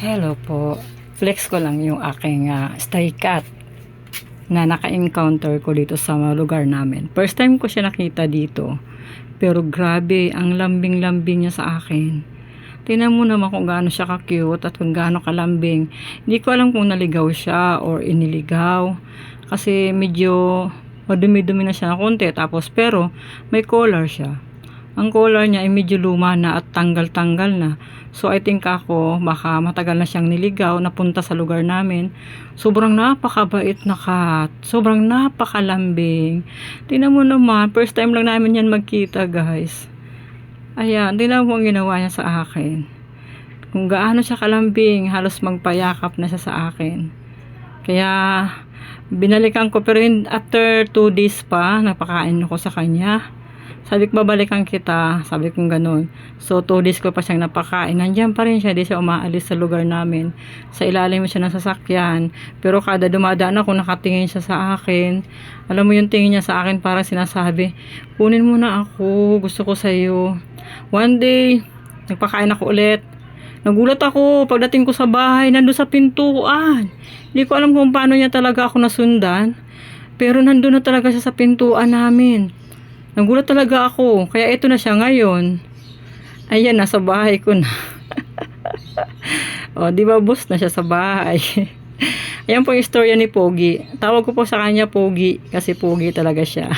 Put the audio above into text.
Hello po. Flex ko lang yung aking ah, stray cat na naka-encounter ko dito sa lugar namin. First time ko siya nakita dito. Pero grabe, ang lambing-lambing niya sa akin. Tingnan mo naman kung gaano siya ka-cute at kung gaano kalambing. Hindi ko alam kung naligaw siya or iniligaw. Kasi medyo madumi-dumi na siya ng konti. Tapos pero may collar siya. Ang collar niya ay medyo luma na at tanggal-tanggal na. So I think ako baka matagal na siyang niligaw napunta sa lugar namin. Sobrang napakabait na cat. Sobrang napakalambing. Tingnan mo naman, first time lang namin yan magkita guys. Ayan, tingnan mo ang ginawa niya sa akin. Kung gaano siya kalambing, halos magpayakap na siya sa akin. Kaya binalikan ko pero after 2 days pa, napakain ako sa kanya. Sabi ko, babalikan kita. Sabi ko ganun. So, 2 days ko pa siyang napakain. Nandiyan pa rin siya. Di siya umaalis sa lugar namin. Sa ilalim siya ng sasakyan. Pero kada dumadaan ako, nakatingin siya sa akin. Alam mo yung tingin niya sa akin, parang sinasabi, kunin mo na ako. Gusto ko sa'yo. One day, nagpakain ako ulit. Nagulat ako pagdating ko sa bahay, nandun sa pintuan. Hindi ko alam kung paano niya talaga ako nasundan. Pero nandun na talaga siya sa pintuan namin. Nagulat talaga ako. Kaya ito na siya ngayon. Ayan, nasa bahay ko na. o, di ba bus na siya sa bahay. Ayan po yung istorya ni Pogi. Tawag ko po sa kanya Pogi kasi Pogi talaga siya.